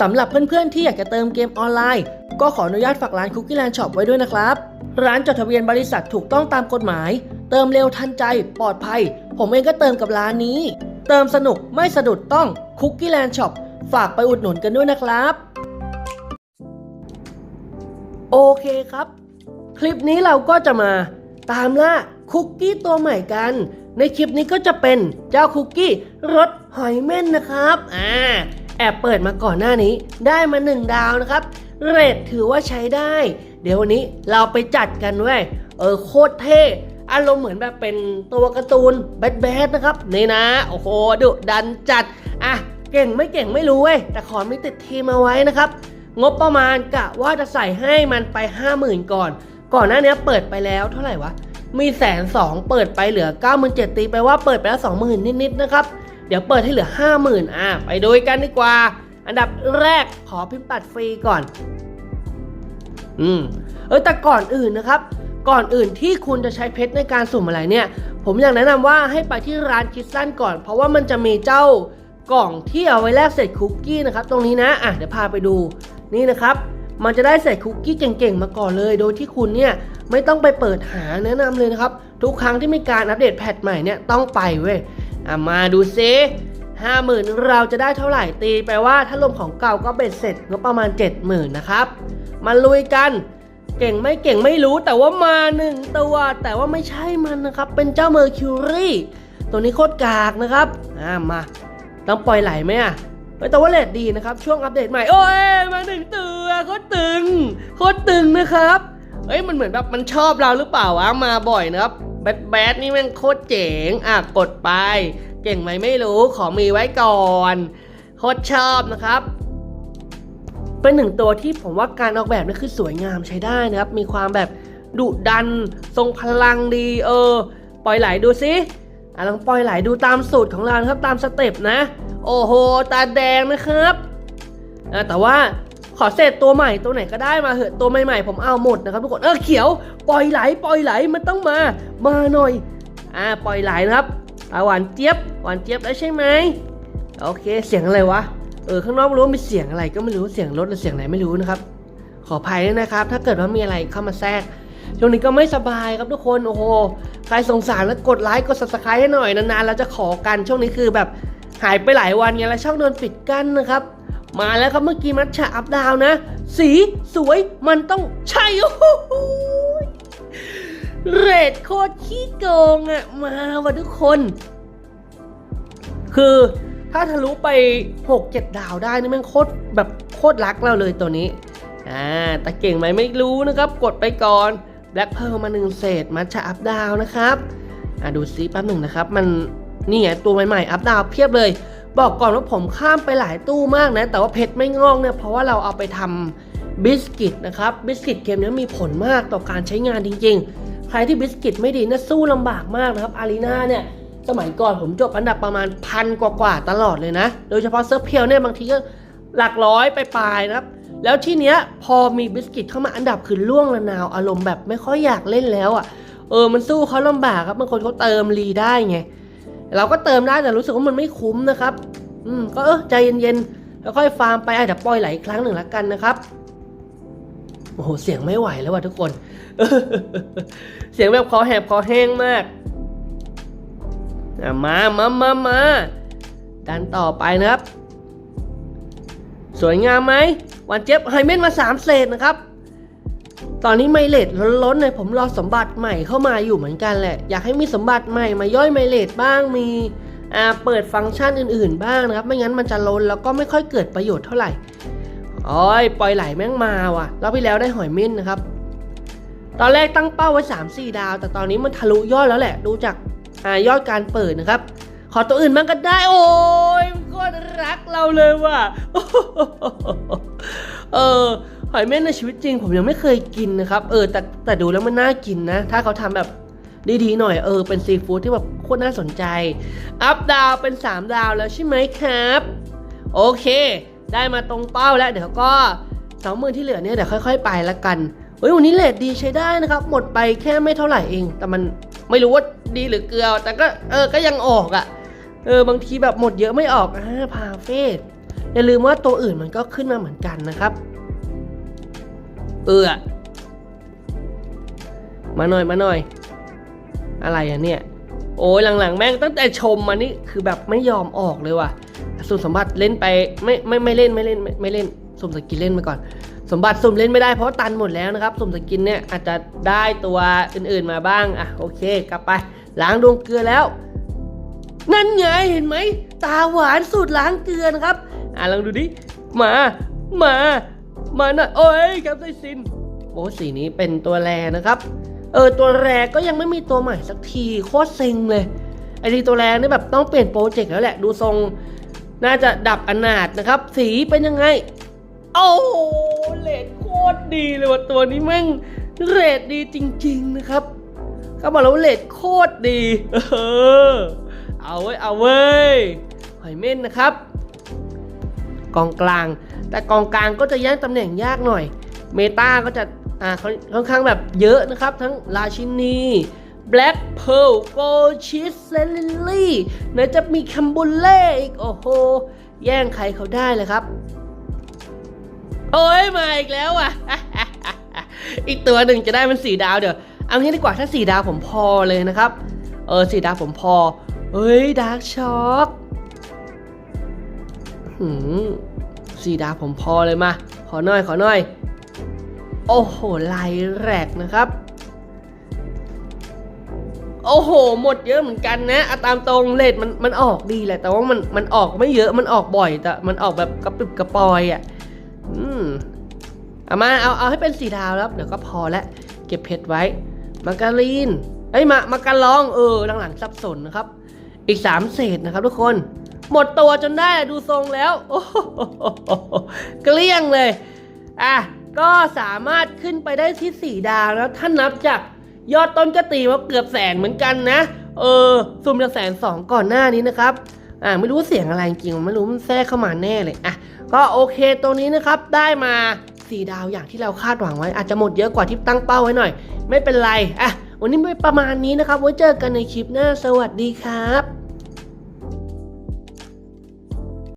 สำหรับเพื่อนๆที่อยากจะเติมเกมออนไลน์ ก็ขออนุญาตฝากร้าน Cookie Land Shop ไว้ด้วยนะครับ ร้านจดทะเบียนบริษัทถูกต้องตามกฎหมาย เติมเร็วทันใจ ปลอดภัย ผมเองก็เติมกับร้านนี้ เติมสนุกไม่สะดุดต้อง Cookie Land Shop ฝากไปอุดหนุนกันด้วยนะครับ โอเคครับ คลิปนี้เราก็จะมาตามล่าคุกกี้ตัวใหม่กัน ในคลิปนี้ก็จะเป็นเจ้าคุกกี้รสหอยเม่นนะครับ อ่า แอบเปิดมาก่อนหน้านี้ ได้มาหนึ่งดาวนะครับ เรทถือว่าใช้ได้ เดี๋ยววันนี้เราไปจัดกันเว้ยเออโคตรเท่อารมณ์เหมือนแบบเป็นตัวการ์ตูนแบดแบดนะครับนี่นะ โอ้โหดุดันจัด อะ เก่งไม่เก่งไม่รู้เว้ย แต่ขอไม่ติดทีมมาไว้นะครับ งบประมาณกะว่าจะใส่ให้มันไป 50,000 ก่อน ก่อนหน้านี้เปิดไปแล้วเท่าไหร่วะ มีแสนสองเปิดไปเหลือ 97,000ตีไปว่าเปิดไปแล้ว 20,000 นิดๆนะครับ เดี๋ยวเปิดให้เหลือ 50,000อะไปดูกันดีกว่า อันดับแรกขอพิมพ์ปัดฟรีก่อน อืมเออแต่ก่อนอื่นนะครับ ก่อนอื่นที่คุณจะใช้เพชรในการสุ่มอะไรเนี่ย ผมอยากแนะนำว่าให้ไปที่ร้านคิดสั้นก่อน เพราะว่ามันจะมีเจ้ากล่องที่เอาไว้แลกเศษคุกกี้นะครับ ตรงนี้นะอะเดี๋ยวพาไปดูนี่นะครับ มันจะได้เศษคุกกี้เก่งๆ มาก่อนเลย โดยที่คุณเนี่ยไม่ต้องไปเปิดหาแนะนำเลยนะครับ ทุกครั้งที่มีการอัปเดตแพทใหม่เนี่ยต้องไปเว้ย อะมาดูซิห้าหมื่นเราจะได้เท่าไหร่ตีไปว่าถ้ารวมของเก่าก็เบ็ดเสร็จก็ประมาณ 70,000นะครับ มาลุยกัน เก่งไม่เก่งไม่รู้แต่ว่ามาหนึ่งตัว แต่ว่าไม่ใช่มันนะครับ เป็นเจ้าเมอร์คิวรีตัวนี้โคตรกากนะครับอ่ามาต้องปล่อยไหลไหมอะแต่ว่าเลดดีนะครับ ช่วงอัปเดตใหม่โอ้ยมาหนึ่งตัวโคตรตึงโคตรตึงนะครับเฮ้ยมันเหมือนแบบมันชอบเราหรือเปล่าวะมาบ่อยนะครับ แบดแบดนี่ม่งโคตรเจ๋ง อะกดไป เก่งไหมไม่รู้ขอมีไว้ก่อน โคตรชอบนะครับ เป็นหนึ่งตัวที่ผมว่าการออกแบบนี่คือสวยงามใช้ได้นะครับ มีความแบบดุดัน ทรงพลังดี เออ ปล่อยไหลดูสิอะลองปล่อยไหลดูตามสูตรของเราครับตามสเต็ปนะ โอ้โห ตาแดงนะครับอะแต่ว่า ขอเศษตัวใหม่ตัวไหนก็ได้มาเหอะตัวใหม่ๆผมเอาหมดนะครับทุกคนเออเขียวปล่อยไหลปล่อยไหลมันต้องมามาหน่อยอ่าปล่อยไหลนะครับหวานเจี๊ยบหวานเจี๊ยบแล้ใช่ไหมโอเคเสียงอะไรวะเออข้างนอกไม่รู้มีเสียงอะไรก็ไม่รู้เสียงรถหรือเสียงไหนไม่รู้นะครับ ขออภัยด้วยนะครับ ถ้าเกิดว่ามีอะไรเข้ามาแทรกช่วงนี้ก็ไม่สบายครับทุกคนโอ้โหใครสงสารแล้วกดไลค์กด subscribe ให้หน่อยนานๆเราจะขอกันช่วงนี้คือแบบหายไปหลายวันไงแล้วช่องโดนปิดกั้นนะครับ มาแล้วครับเมื่อกี้มัทฉะอัพดาวนะ สีสวยมันต้องใช่โอ้โหเรดโคตรขี้โกงอะมาว่ะทุกคน คือถ้าทะลุไป 6 7 ดาวได้นี่ม่งโคตรแบบโคตรรักเราเลยตัวนี้อ่าแต่เก่งไหมไม่รู้นะครับ กดไปก่อนแบล็คเพิร์มาหนึ่งเศษมัชชาอัพดาวนะครับอ่าดูซิแป๊บหนึ่งนะครับ มันนี่ไงตัวใหม่ๆ อัพดาวเพียบเลย บอกก่อนว่าผมข้ามไปหลายตู้มากนะ แต่ว่าเพชรไม่งอกเนี่ยเพราะว่าเราเอาไปทำบิสกิตนะครับบิสกิตเกมนี้มีผลมากต่อการใช้งานจริง ๆ ใครที่บิสกิตไม่ดีนี่ยสู้ลำบากมากนะครับอารีนาเนี่ยสมัยก่อนผมจบอันดับประมาณพันกว่าๆตลอดเลยนะ โดยเฉพาะเซิร์ฟเพียวเนี่ยบางทีก็หลักร้อยไปปลายนะครับ แล้วที่เนี้ยพอมีบิสกิตเข้ามาอันดับคือล่วงละนาวอารมณ์แบบไม่ค่อยอยากเล่นแล้วอะ่ะเออมันสู้เขาลำบากครับบางคนเขาเติมรีได้ไง เราก็เติมได้แต่รู้สึกว่ามันไม่คุ้มนะครับ อืมก็เออใจเย็นๆแล้วค่อยฟาร์มไปอาจจะปล่อยไหลอีกครั้งหนึ่งละกันนะครับโอ้โหเสียงไม่ไหวแล้วว่ะทุกคน เสียงแบบคอแหบคอแห้งมากมามามามาดันต่อไปนะครับ สวยงามไหมวันเจ็บไฮเมนมา3เศษนะครับ ตอนนี้ไมเลดล้นๆเลยผมรอสมบัติใหม่เข้ามาอยู่เหมือนกันแหละ อยากให้มีสมบัติใหม่มาย่อยไมเลดบ้างมีอ่าเปิดฟังก์ชันอื่นๆ บ้างนะครับ ไม่งั้นมันจะล้นแล้วก็ไม่ค่อยเกิดประโยชน์เท่าไหร่อ้อยปล่อยไหลแม่งมาว่ะรอบที่แล้วได้หอยเม่นนะครับ ตอนแรกตั้งเป้าไว้3-4 ดาว แต่ตอนนี้มันทะลุยอดแล้วแหละ ดูจากอ่ายอดการเปิดนะครับ ขอตัวอื่นบ้างก็ได้ โอ้ยมันโคตรรักเราเลยว่ะเออ หอยเม่นในชีวิตจริง ผมยังไม่เคยกินนะครับ เออ แต่แต่ดูแล้วมันน่ากินนะ ถ้าเขาทำแบบดีๆหน่อย เออ เป็นซีฟู้ดที่แบบโคตรน่าสนใจ อัพดาวเป็น 3 ดาวแล้วใช่ไหมครับ โอเค ได้มาตรงเป้าแล้ว เดี๋ยวก็สองหมื่นที่เหลือเนี่ยเดี๋ยวค่อย ๆ ไปละกันเฮ้ยวันนี้เลทดีใช้ได้นะครับ หมดไปแค่ไม่เท่าไหร่เอง แต่มันไม่รู้ว่าดีหรือเกลือ แต่ก็เออ ก็ยังออกอะ่ะ เออ บางทีแบบหมดเยอะไม่ออกอ่าพาเฟสอย่าลืมว่าตัวอื่นมันก็ขึ้นมาเหมือนกันนะครับ เออมาหน่อยมาหน่อย อะไรอะเนี่ย โอ้ยหลังๆ แม่งตั้งแต่ชมมานี่คือแบบไม่ยอมออกเลยว่ะสุ่มสมบัติเล่นไปไม่ไม่ไม่เล่นไม่เล่นไม่ไม่เล่นสุ่มสกินเล่นมาก่อน สมบัติสุ่มเล่นไม่ได้เพราะตันหมดแล้วนะครับสุ่มสกินเนี่ยอาจจะได้ตัวอื่นๆมาบ้างอะโอเค กลับไปล้างดวงเกลือแล้ว นั่นไงเห็นไหมตาหวานสูตรล้างเกลือนะครับ อะลองดูดิมามา มาหน่อยโอ้ยครับไซซินโอ้สีนี้เป็นตัวแรนะครับ เออตัวแรก็ยังไม่มีตัวใหม่สักทีโคตรเซ็งเลยไอทีตัวแรนี่แบบต้องเปลี่ยนโปรเจกต์แล้วแหละดูทรงน่าจะดับอนาถนะครับ สีเป็นยังไง โอ้โหเลดโคตรดีเลยว่ะตัวนี้แม่งเรดดีจริง ๆนะครับเขาบอกแล้ววาเลดโคตรดีเออเอาเว้ยเอาเว้ยหอยเม่นนะครับ กองกลาง แต่กองกลางก็จะแย่งตำแหน่งยากหน่อย เมตาก็จะอ่าค่อนข้างแบบเยอะนะครับ ทั้งราชินี Black Pearl Gold Cheese c e l i l y ไหนจะมีคัมบูเล่อีก โอ้โห แย่งใครเขาได้เลยครับ โอ้ย มาอีกแล้วอะ อีกตัวหนึ่งจะได้เป็นสีดาวเดี๋ยว เอางี้ดีกว่าถ้าสีดาวผมพอเลยนะครับ เออสีดาวผมพอเฮ้ยดาร์กช็อคหืม สีดาวผมพอเลยมา ขอหน่อยขอหน่อย โอ้โหลายแรกนะครับ โอ้โห หมดเยอะเหมือนกันนะอะตามตรงเลทมันมันออกดีแหละ แต่ว่ามันมันออกไม่เยอะมันออกบ่อยแต่มันออกแบบกระปิบกระปอยอะ อืมเอามาเอาเอาให้เป็นสีดาวแล้ว เดี๋ยวก็พอแล้วเก็บเพชรไว้มาการีนเอ้ยมามาการลองเออหลังๆสับสนนะครับ อีกสามเศษนะครับทุกคน หมดตัวจนได้ดูทรงแล้ว โอ้โหเกลี้ยงเลย อะ ก็สามารถขึ้นไปได้ที่4ดาวแล้วถ้านับจากยอดต้นก็ตีว่าเกือบแสนเหมือนกันนะ เออซุ่มจะแสนสองก่อนหน้านี้นะครับ อ่าไม่รู้เสียงอะไรจริงไม่รู้มันแทรกเข้ามาแน่เลย อะ ก็โอเคตรงนี้นะครับได้มา4ดาวอย่างที่เราคาดหวังไว้ อาจจะหมดเยอะกว่าที่ตั้งเป้าไว้หน่อย ไม่เป็นไร อะ วันนี้ไม่ประมาณนี้นะครับ ไว้เจอกันในคลิปหน้า สวัสดีครับ